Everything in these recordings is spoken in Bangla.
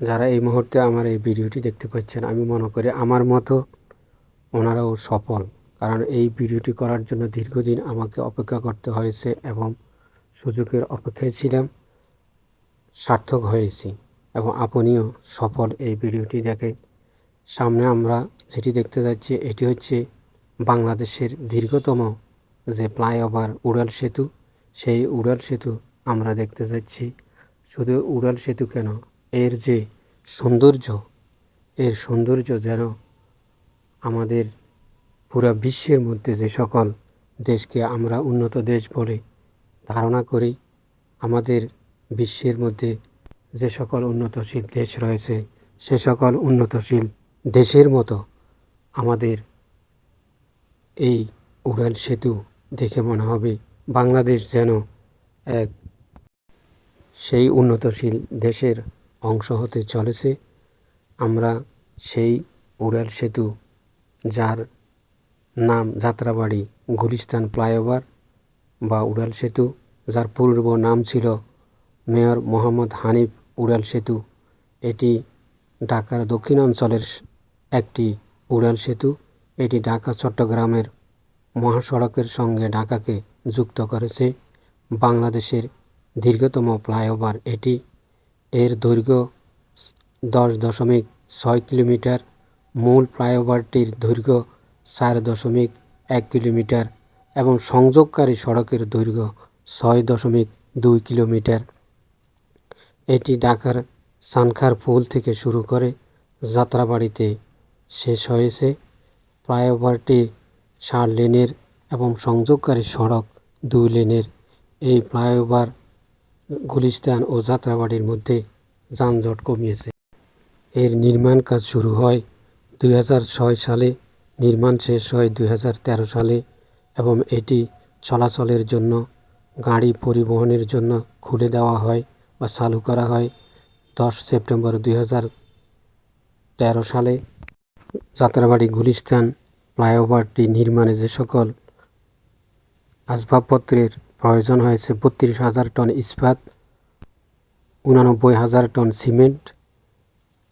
যারা এই মুহূর্তে আমার এই ভিডিওটি দেখতে পাচ্ছেন, আমি মনে করি আমার মতো ওনারাও সফল। কারণ এই ভিডিওটি করার জন্য দীর্ঘদিন আমাকে অপেক্ষা করতে হয়েছে এবং সুযোগের অপেক্ষায় ছিলাম, সার্থক হয়েছি এবং আপনিও সফল এই ভিডিওটি দেখে। সামনে আমরা যেটি দেখতে যাচ্ছি, এটি হচ্ছে বাংলাদেশের দীর্ঘতম যে ফ্লাইওভার উড়াল সেতু। সেই উড়াল সেতু আমরা দেখতে যাচ্ছি। শুধু উড়াল সেতু কেন এর যে সৌন্দর্য, এর সৌন্দর্য যেন আমাদের পুরো বিশ্বের মধ্যে যে সকল দেশকে আমরা উন্নত দেশ বলে ধারণা করি, আমাদের বিশ্বের মধ্যে যে সকল উন্নতশীল দেশ রয়েছে, সে সকল উন্নতশীল দেশের মতো আমাদের এই উড়াল সেতু দেখে মনে হবে। বাংলাদেশ যেন এক সেই উন্নতশীল দেশের অংশ হতে চলেছে, আমরা সেই উড়াল সেতু, যার নাম যাত্রাবাড়ি, গুলিস্তান ফ্লাইওভার বা উড়াল সেতু, যার পূর্ব নাম ছিল মেয়র মোহাম্মদ হানিফ উড়াল সেতু। এটি ঢাকার দক্ষিণ অঞ্চলের একটি উড়াল সেতু। এটি ঢাকা, চট্টগ্রামের মহাসড়কের সঙ্গে ঢাকাকে যুক্ত করেছে। বাংলাদেশের দীর্ঘতম ফ্লাইওভার এটি। এর দৈর্ঘ্য দশ দশমিক ছয় কিলোমিটার, মূল ফ্লাইওভারটির দৈর্ঘ্য চার দশমিক এক কিলোমিটার এবং সংযোগকারী সড়কের দৈর্ঘ্য ছয় দশমিক দুই কিলোমিটার। এটি ঢাকার সানখার পুল থেকে শুরু করে যাত্রাবাড়িতে শেষ হয়েছে। ফ্লাইওভারটি চার লেনের এবং সংযোগকারী সড়ক দুই লেনের। এই ফ্লাইওভার গুলিস্তান ও যাত্রাবাড়ির মধ্যে যানজট কমিয়েছে। এর নির্মাণ কাজ শুরু হয় দুই হাজার ছয় সালে, নির্মাণ শেষ হয় দুই হাজার তেরো সালে এবং এটি চলাচলের জন্য, গাড়ি পরিবহনের জন্য খুলে দেওয়া হয় বা চালু করা হয় দশ সেপ্টেম্বর দুই সালে। যাত্রাবাড়ি, গুলিস্তান, ফ্লাইওভারটি নির্মাণে যে সকল আসবাবপত্রের প্রয়োজন হয়েছে বত্রিশ হাজার টন ইস্পাত, উনানব্বই হাজার টন সিমেন্ট,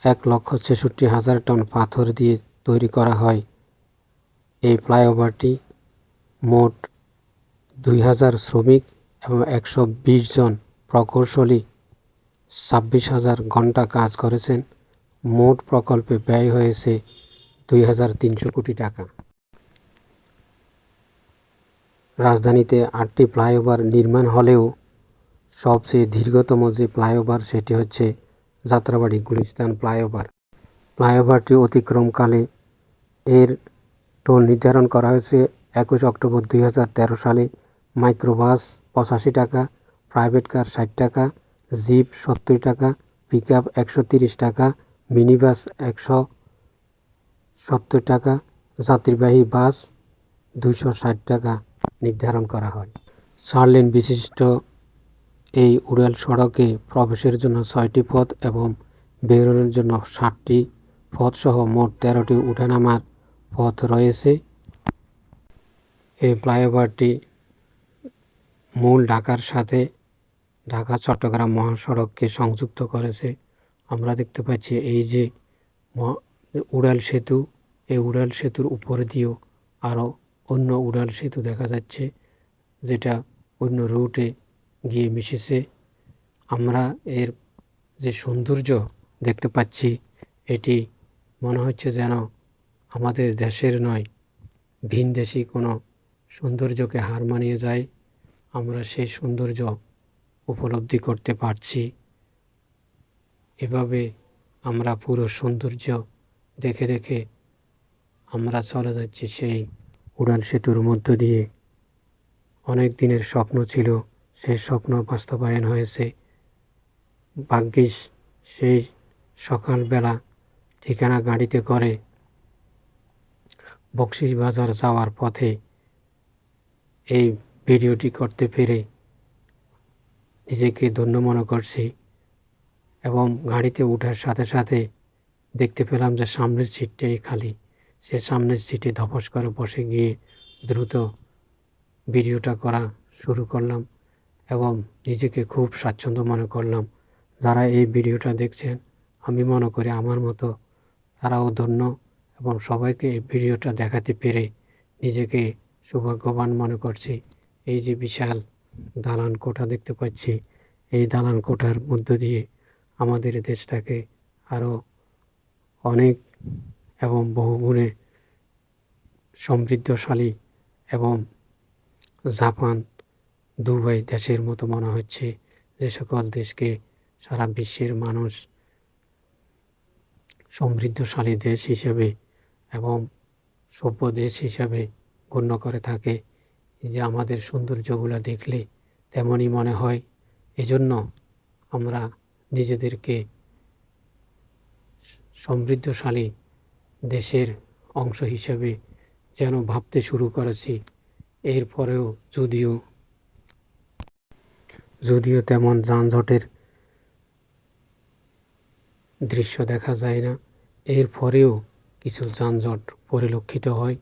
এক লক্ষ ছেষট্টি হাজার টন পাথর দিয়ে তৈরি করা হয়। এই ফ্লাইওভারটি মোট দুই হাজার শ্রমিক এবং একশো বিশ জন প্রকৌশলী ছাব্বিশ হাজার ঘণ্টা কাজ করেছেন। মোট প্রকল্পে ব্যয় হয়েছে দুই হাজার তিনশো কোটি টাকা। রাজধানীতে আটটি ফ্লাইওভার নির্মাণ হলেও সবচেয়ে দীর্ঘতম যে ফ্লাইওভার সেটি হচ্ছে যাত্রাবাড়ি গুলিস্তান ফ্লাইওভার। ফ্লাইওভারটি অতিক্রমকালে এর টোল নির্ধারণ করা হয়েছে একুশ অক্টোবর দুই হাজার তেরো সালে। মাইক্রোবাস পঁচাশি টাকা, প্রাইভেট কার ষাট টাকা, জিপ সত্তর টাকা পিক আপ একশো তিরিশ টাকা মিনি বাস একশো সত্তর টাকা, যাত্রীবাহী বাস দুশো ষাট টাকা। নির্ধারণ করা হয়। চার লেন বিশিষ্ট এই উড়াল সড়কে প্রবেশের জন্য ছয়টি পথ এবং বেরোনোর জন্য ষাটটি পথসহ মোট তেরোটি উঠানামার পথ রয়েছে। এই ফ্লাইওভারটি মূল ঢাকার সাথে ঢাকা চট্টগ্রাম মহাসড়ককে সংযুক্ত করেছে। আমরা দেখতে পাচ্ছি এই যে উড়াল সেতু, এই উড়াল সেতুর উপর দিয়েও আরও অন্য উড়াল সেতু দেখা যাচ্ছে, যেটা অন্য রুটে গিয়ে মিশেছে। আমরা এর যে সৌন্দর্য দেখতে পাচ্ছি, এটি মনে হচ্ছে যেন আমাদের দেশের নয় ভিনদেশি কোনো সৌন্দর্যকে হার মানিয়ে যায়। আমরা সেই সৌন্দর্য উপলব্ধি করতে পারছি। এভাবে আমরা পুরো সৌন্দর্য দেখে দেখে আমরা চলে যাচ্ছি সেই উড়াল সেতুর মধ্য দিয়ে। অনেক দিনের স্বপ্ন ছিল সেই স্বপ্ন বাস্তবায়ন হয়েছে। ভাগ্যিস সেই সকালবেলা ঠিকানা গাড়িতে করে বাজার যাওয়ার পথে এই ভিডিওটি করতে পেরে নিজেকে ধন্য মনে করছি এবং গাড়িতে ওঠার সাথে সাথে দেখতে পেলাম যে সামনের সিটটাই খালি। সে সামনের সিটে ধপস করে বসে গিয়ে দ্রুত ভিডিওটা করা শুরু করলাম এবং নিজেকে খুব স্বাচ্ছন্দ্য মনে করলাম। যারা এই ভিডিওটা দেখছেন, আমি মনে করি আমার মতো তারাও ধন্য এবং সবাইকে এই ভিডিওটা দেখাতে পেরে নিজেকে সৌভাগ্যবান মনে করছি। এই যে বিশাল দালান কোঠা দেখতে পাচ্ছি, এই দালান কোঠার মধ্য দিয়ে আমাদের দেশটাকে আরও অনেক এবং বহুগুণে সমৃদ্ধশালী এবং জাপান, দুবাই দেশের মতো মনে হচ্ছে যে সকল দেশকে সারা বিশ্বের মানুষ সমৃদ্ধশালী দেশ হিসেবে এবং সভ্য দেশ হিসাবে গণ্য করে থাকে। যে আমাদের সৌন্দর্যগুলো দেখলে তেমনই মনে হয়। এজন্য আমরা নিজেদেরকে সমৃদ্ধশালী দেশের অংশ হিসেবে যেন ভাবতে শুরু করেছি। এরপরেও যদিও যদিও তেমন যানজটের দৃশ্য দেখা যায় না এরপরেও কিছু যানজট পরিলক্ষিত হয়।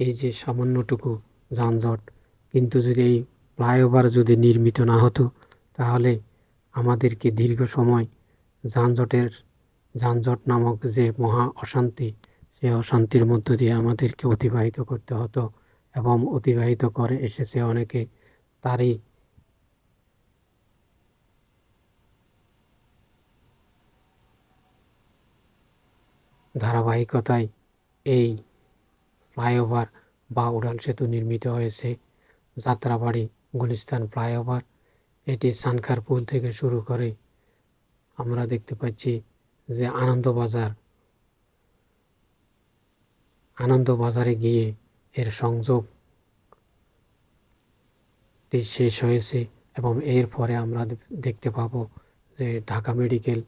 এই যে সামান্যটুকু যানজট, কিন্তু যদি এই ফ্লাইওভার যদি নির্মিত না হতো, তাহলে আমাদেরকে দীর্ঘ সময় যানজটের, যানজট নামক যে মহা অশান্তি সেই অশান্তির মধ্য দিয়ে আমাদেরকে অতিবাহিত করতে হতো এবং অতিবাহিত করে এসেছে অনেকে। তারই ধারাবাহিকতায় এই ফ্লাইওভার বা উড়ান সেতু নির্মিত হয়েছে। যাত্রাবাড়ি, গুলিস্তান ফ্লাইওভার, এটি সানখারপুল থেকে শুরু করে আমরা দেখতে পাচ্ছি যে আনন্দবাজার আনন্দবাজারে গিয়ে এর সংযোগটি শেষ হয়েছে এবং এর পরে আমরা দেখতে পাবো যে ঢাকা মেডিকেল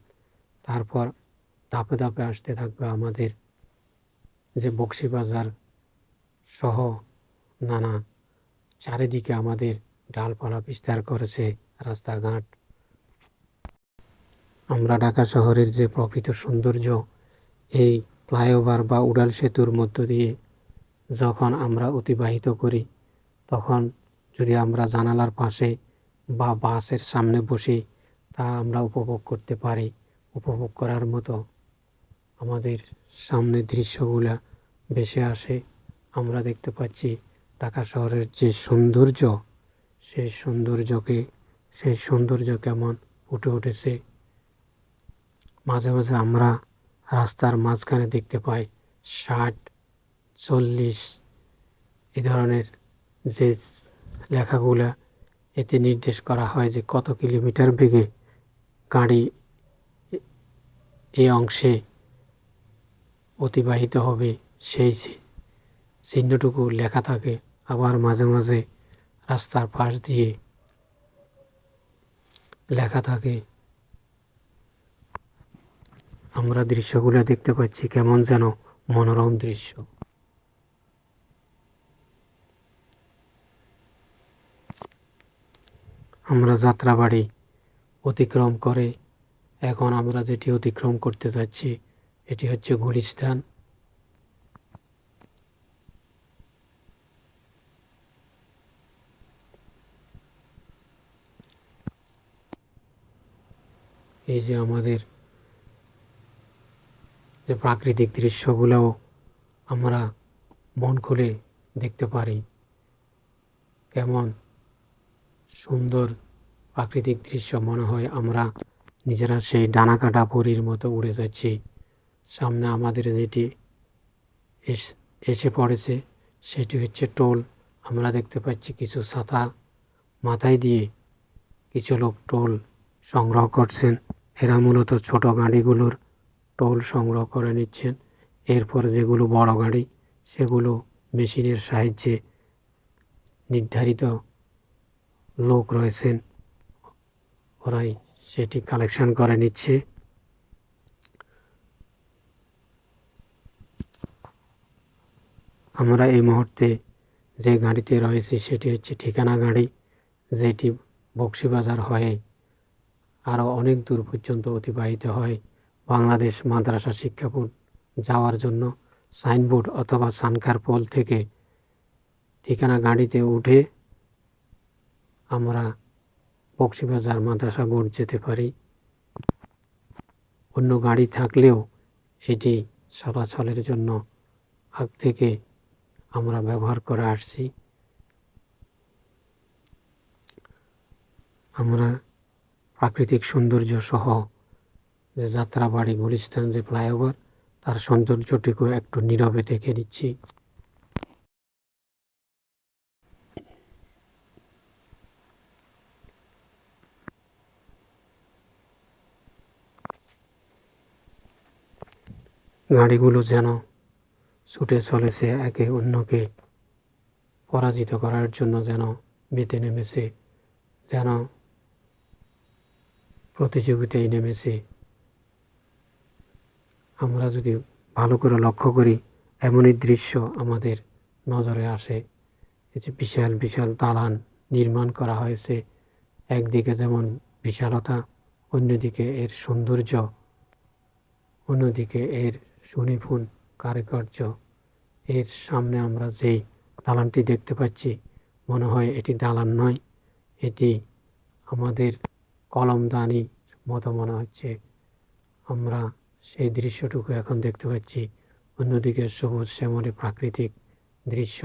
তারপর ধাপে ধাপে আসতে থাকবে আমাদের যে বক্সিবাজার সহ নানা চারিদিকে আমাদের ডালপালা বিস্তার করেছে রাস্তাঘাট। আমরা ঢাকা শহরের যে প্রকৃত সৌন্দর্য, এই ফ্লাইওভার বা উড়াল সেতুর মধ্য দিয়ে যখন আমরা অতিবাহিত করি, তখন যদি আমরা জানালার পাশে বা বাসের সামনে বসে, তা আমরা উপভোগ করতে পারি উপভোগ করার মতো। আমাদের সামনে দৃশ্যগুলা ভেসে আসে। আমরা দেখতে পাচ্ছি ঢাকা শহরের যে সৌন্দর্য, সেই সৌন্দর্যকে, সেই সৌন্দর্য কেমন ফুটে উঠেছে। মাঝে মাঝে আমরা রাস্তার মাঝখানে দেখতে পাই ষাট, চল্লিশ, এ ধরনের যে লেখাগুলো এতে নির্দেশ করা হয় যে কত কিলোমিটার বেগে গাড়ি এ অংশে অতিবাহিত হবে, সেই চিহ্নটুকু লেখা থাকে। আবার মাঝে মাঝে রাস্তার পাশ দিয়ে লেখা থাকে আমরা দৃশ্যগুলো দেখতে পাচ্ছি, কেমন যেন মনোরম দৃশ্য। আমরা যাত্রাবাড়ি অতিক্রম করে এখন আমরা যেটি অতিক্রম করতে যাচ্ছি, এটি হচ্ছে গুলিস্তান। এই যে আমাদের যে প্রাকৃতিক দৃশ্যগুলোও আমরা মন খুলে দেখতে পারি। কেমন সুন্দর প্রাকৃতিক দৃশ্য মনে হয় আমরা নিজেরা সেই ডানা কাটা পরীর মতো উড়ে যাচ্ছি। সামনে আমাদের যেটি এসে পড়েছে, সেটি হচ্ছে টোল। আমরা দেখতে পাচ্ছি কিছু ছাতা মাথায় দিয়ে কিছু লোক টোল সংগ্রহ করছেন। এরা মূলত ছোট গাড়িগুলোর টোল সংগ্রহ করে নিচ্ছেন। এরপর যেগুলো বড় গাড়ি, সেগুলো মেশিনের সাহায্যে নির্ধারিত লোক রয়েছেন। ওরাই সেটি কালেকশন করে নিচ্ছে। আমরা এই মুহূর্তে যে গাড়িতে রয়েছি, সেটি হচ্ছে ঠিকানা গাড়ি, যেটি বক্সিবাজার হয়ে আরও অনেক দূর পর্যন্ত অতিবাহিত হয়। বাংলাদেশ মাদ্রাসা শিক্ষা বোর্ড যাওয়ার জন্য সাইনবোর্ড অথবা সানকার পোল থেকে ঠিকানা গাড়িতে উঠে আমরা বক্সিবাজার মাদ্রাসা বোর্ড যেতে পারি। অন্য গাড়ি থাকলেও এটি চলাচলের জন্য আগ থেকে আমরা ব্যবহার করে আসছি। আমরা প্রাকৃতিক সৌন্দর্য সহ যে যাত্রাবাড়ি গুলিস্তান যে ফ্লাইওভার, তার সৌন্দর্যটিকেও একটু নীরবে দেখে নিচ্ছি। গাড়িগুলো যেন ছুটে চলেছে একে অন্যকে, পরাজিত করার জন্য যেন মেতে নেমেছে, যেন প্রতিযোগিতায় নেমেছে। আমরা যদি ভালো করে লক্ষ্য করি, এমনই দৃশ্য আমাদের নজরে আসে। এই যে বিশাল বিশাল দালান নির্মাণ করা হয়েছে। একদিকে যেমন বিশালতা, অন্যদিকে এর সৌন্দর্য, অন্যদিকে এর সুনিপুণ কারুকার্য। এর সামনে আমরা যেই দালানটি দেখতে পাচ্ছি, মনে হয় এটি দালান নয়, এটি আমাদের কলমদানি মতো মনে হচ্ছে। আমরা সেই দৃশ্যটুকু এখন দেখতে পাচ্ছি। অন্যদিকে সবুজ শ্যামলে প্রাকৃতিক দৃশ্য।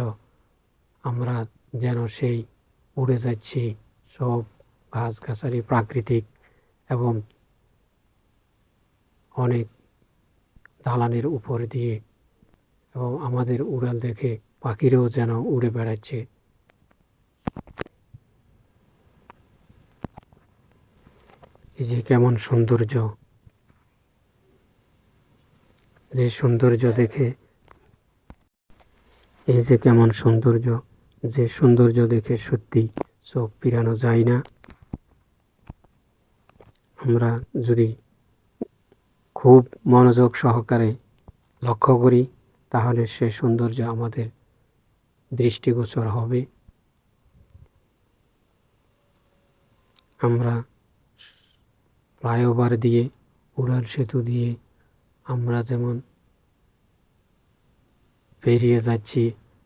আমরা যেন সেই উড়ে যাচ্ছি সব গাছগাছালি প্রাকৃতিক এবং অনেক দালানের উপর দিয়ে এবং আমাদের উড়াল দেখে পাখিরাও যেন উড়ে বেড়াচ্ছে। এই যে কেমন সৌন্দর্য। যে সৌন্দর্য দেখে, এই যে কেমন সৌন্দর্য, যে সৌন্দর্য দেখে সত্যি চোখ পিরানো যায় না। আমরা যদি খুব মনোযোগ সহকারে লক্ষ্য করি, তাহলে সে সৌন্দর্য আমাদের দৃষ্টিগোচর হবে। আমরা ফ্লাইওভার দিয়ে, উড়াল সেতু দিয়ে আমরা যেমন পেরিয়ে যাচ্ছি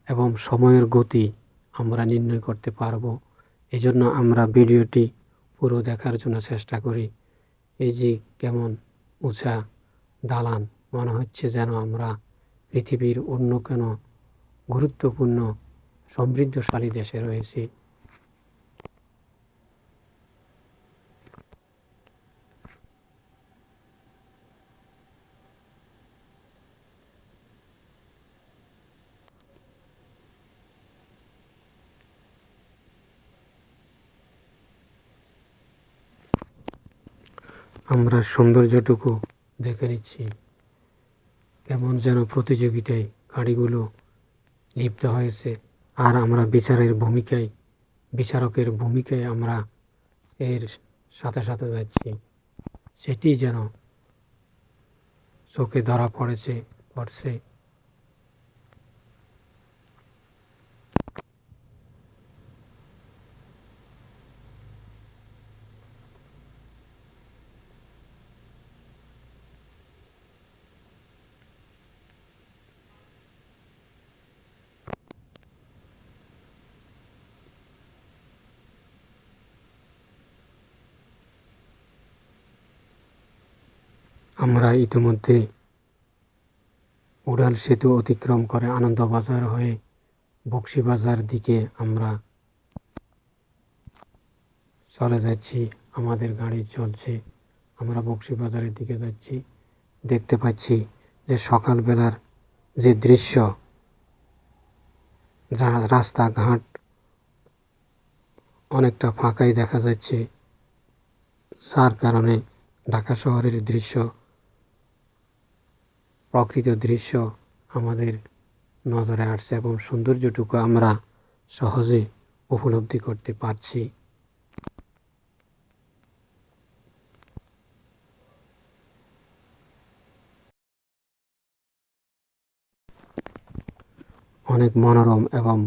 এবং সময়ের গতি আমরা নির্ণয় করতে পারব, এজন্য আমরা ভিডিওটি পুরো দেখার জন্য চেষ্টা করি। এই যে কেমন উঁচা দালান, মনে হচ্ছে যেন আমরা পৃথিবীর অন্য কোনো গুরুত্বপূর্ণ সমৃদ্ধশালী দেশে রয়েছি। আমরা সৌন্দর্যটুকু দেখে নিচ্ছি। কেমন যেন প্রতিযোগিতায় গাড়িগুলো লিপ্ত হয়েছে। আর আমরা বিচারের ভূমিকায়, বিচারকের ভূমিকায় আমরা এর সাথে সাথে যাচ্ছি। সেটি যেন চোখে ধরা পড়েছে, পড়ছে। আমরা ইতিমধ্যে উড়াল সেতু অতিক্রম করে আনন্দবাজার হয়ে বক্সিবাজার দিকে আমরা চলে যাচ্ছি। আমাদের গাড়ি চলছে। আমরা বক্সিবাজারের দিকে যাচ্ছি। দেখতে পাচ্ছি যে সকালবেলার যে দৃশ্য, যা রাস্তাঘাট অনেকটা ফাঁকাই দেখা যাচ্ছে। যার কারণে ঢাকা শহরের দৃশ্য প্রকৃত দৃশ্য আমাদের নজরে আসছে এবং সৌন্দর্যটুকু আমরা সহজে উপলব্ধি করতে পারছি। অনেক মনোরম এবং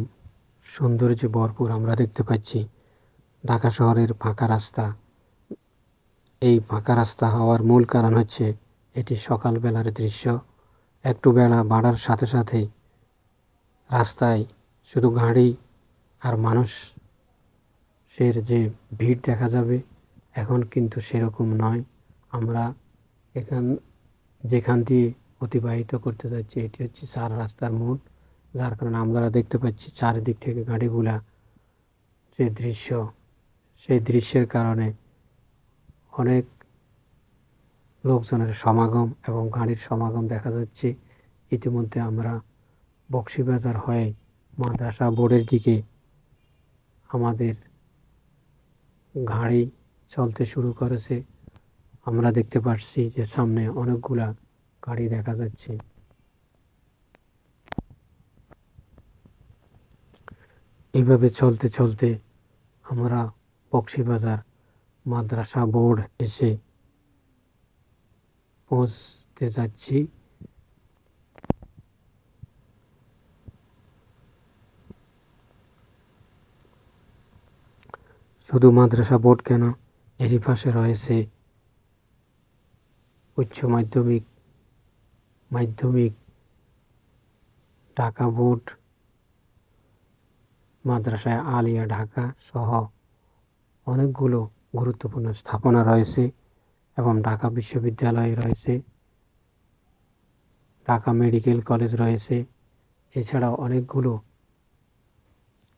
সৌন্দর্যে ভরপুর আমরা দেখতে পাচ্ছি। ঢাকা শহরের ফাঁকা রাস্তা। এই ফাঁকা রাস্তা হওয়ার মূল কারণ হচ্ছে এটি সকালবেলার দৃশ্য। একটু বেলা বাড়ার সাথে সাথে রাস্তায় শুধু গাড়ি আর মানুষ মানুষের যে ভিড় দেখা যাবে, এখন কিন্তু সেরকম নয়। আমরা এখান, যেখান দিয়ে অতিবাহিত করতে যাচ্ছি, এটি হচ্ছে চার রাস্তার মোড়। যার কারণে আমরা দেখতে পাচ্ছি চারিদিক থেকে গাড়িগুলা যে দৃশ্য, সেই দৃশ্যের কারণে অনেক লোকজনের সমাগম এবং গাড়ির সমাগম দেখা যাচ্ছে। ইতিমধ্যে আমরা বক্সিবাজার হয়ে মাদ্রাসা বোর্ডের দিকে আমাদের গাড়ি চলতে শুরু করেছে। আমরা দেখতে পাচ্ছি যে সামনে অনেকগুলা গাড়ি দেখা যাচ্ছে। এইভাবে চলতে চলতে আমরা বক্সিবাজার মাদ্রাসা বোর্ড এসে পৌঁছতে যাচ্ছি শুধু মাদ্রাসা বোর্ড কেন? এরই পাশে রয়েছে উচ্চ মাধ্যমিক মাধ্যমিক, ঢাকা বোর্ড, মাদ্রাসায় আলিয়া ঢাকা সহ অনেকগুলো গুরুত্বপূর্ণ স্থাপনা রয়েছে। এবং ঢাকা বিশ্ববিদ্যালয় রয়েছে, ঢাকা মেডিকেল কলেজ রয়েছে, এছাড়াও অনেকগুলো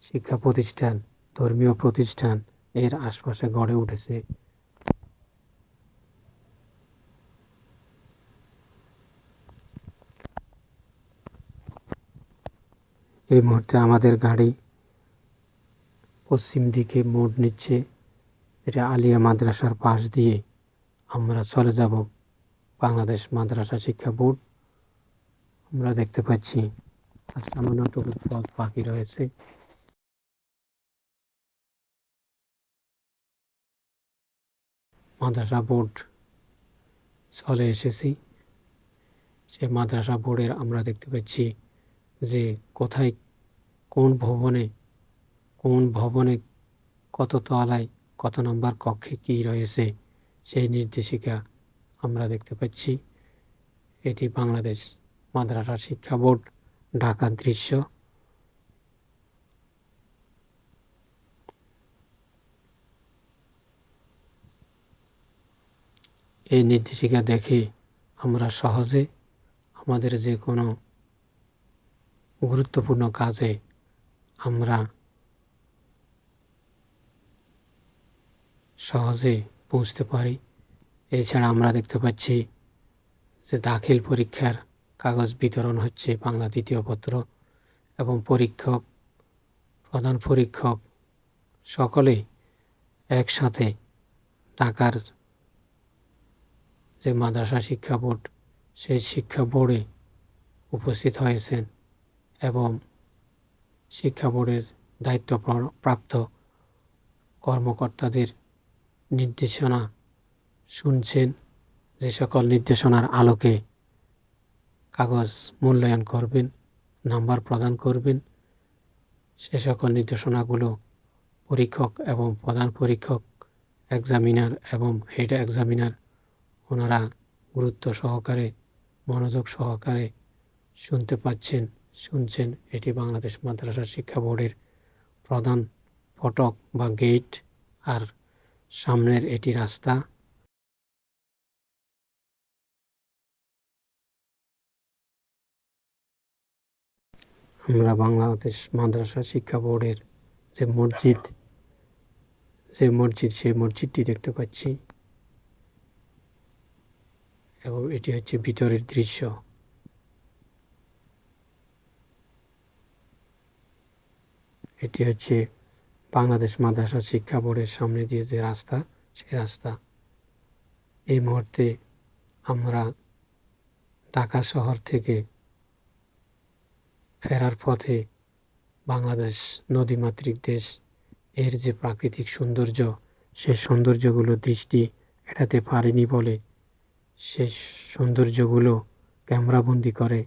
শিক্ষা প্রতিষ্ঠান, ধর্মীয় প্রতিষ্ঠান এর আশপাশে গড়ে উঠেছে। এই মুহূর্তে আমাদের গাড়ি পশ্চিম দিকে মোড় নিচ্ছে, এটা আলিয়া মাদ্রাসার পাশ দিয়ে। আমরা চলে যাব বাংলাদেশ মাদ্রাসা শিক্ষা বোর্ড। আমরা দেখতে পাচ্ছি সামান্যটুকু পথ বাকি রয়েছে। মাদ্রাসা বোর্ড চলে এসেছি। সে মাদ্রাসা বোর্ডের আমরা দেখতে পাচ্ছি যে কোথায় কোন ভবনে কোন ভবনে কত তলায় কত নম্বর কক্ষে কি রয়েছে। সেই নির্দেশিকা আমরা দেখতে পাচ্ছি। এটি বাংলাদেশ মাদ্রাসা শিক্ষা বোর্ড, ঢাকার দৃশ্য। এই নির্দেশিকা দেখে আমরা সহজে আমাদের যে কোনো গুরুত্বপূর্ণ কাজে আমরা সহজে পৌঁছতে পারি। এছাড়া আমরা দেখতে পাচ্ছি যে দাখিল পরীক্ষার কাগজ বিতরণ হচ্ছে বাংলা দ্বিতীয় পত্র এবং পরীক্ষক, প্রধান পরীক্ষক সকলে একসাথে ঢাকার যে মাদ্রাসা শিক্ষা বোর্ড, সেই শিক্ষা বোর্ডে উপস্থিত হয়েছেন এবং শিক্ষা বোর্ডের দায়িত্ব প্রাপ্ত কর্মকর্তাদের নির্দেশনা শুনছেন যে সকল নির্দেশনার আলোকে কাগজ মূল্যায়ন করবেন, নাম্বার প্রদান করবেন। সে সকল নির্দেশনাগুলো পরীক্ষক এবং প্রধান পরীক্ষক এক্সামিনার এবং হেড এক্সামিনার ওনারা গুরুত্ব সহকারে, মনোযোগ সহকারে শুনতে পাচ্ছেন, শুনছেন। এটি বাংলাদেশ মাদ্রাসা শিক্ষা বোর্ডের প্রধান ফটক বা গেট আর সামনের এটি রাস্তা। আমরা বাংলাদেশ মাদ্রাসা শিক্ষা বোর্ডের যে মসজিদ যে মসজিদ, সেই মসজিদটি দেখতে পাচ্ছি। এবং এটি হচ্ছে ভিতরের দৃশ্য। এটি হচ্ছে বাংলাদেশ মাদ্রাসা শিক্ষা বোর্ডের সামনে দিয়ে যে রাস্তা, সেই রাস্তা। এই মুহূর্তে আমরা ঢাকা শহর থেকে ফেরার পথে বাংলাদেশ নদীমাতৃক দেশ, এর যে প্রাকৃতিক সৌন্দর্য, সে সৌন্দর্যগুলো দৃষ্টি এটাতে পারিনি বলে সে সৌন্দর্যগুলো ক্যামেরাবন্দি করে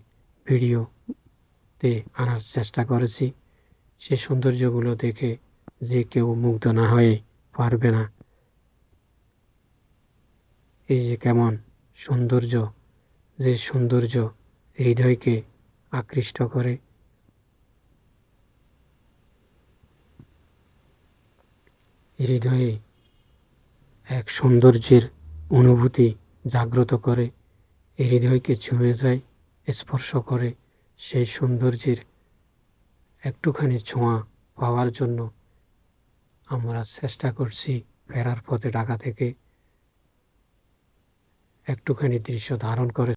ভিডিওতে আনার চেষ্টা করেছি। সে সৌন্দর্যগুলো দেখে যে কেউ মুগ্ধ না হয়ে পারবে না। এই যে কেমন সৌন্দর্য, যে সৌন্দর্য হৃদয়কে আকৃষ্ট করে। হৃদয়ে এক সৌন্দর্যের অনুভূতি জাগ্রত করে হৃদয়কে ছুঁয়ে যায়, স্পর্শ করে সেই সৌন্দর্যের একটুখানি ছোঁয়া পাওয়ার জন্য। আমরা চেষ্টা করছি ফেরার পথে ঢাকা থেকে একটুখানি দৃশ্য ধারণ করে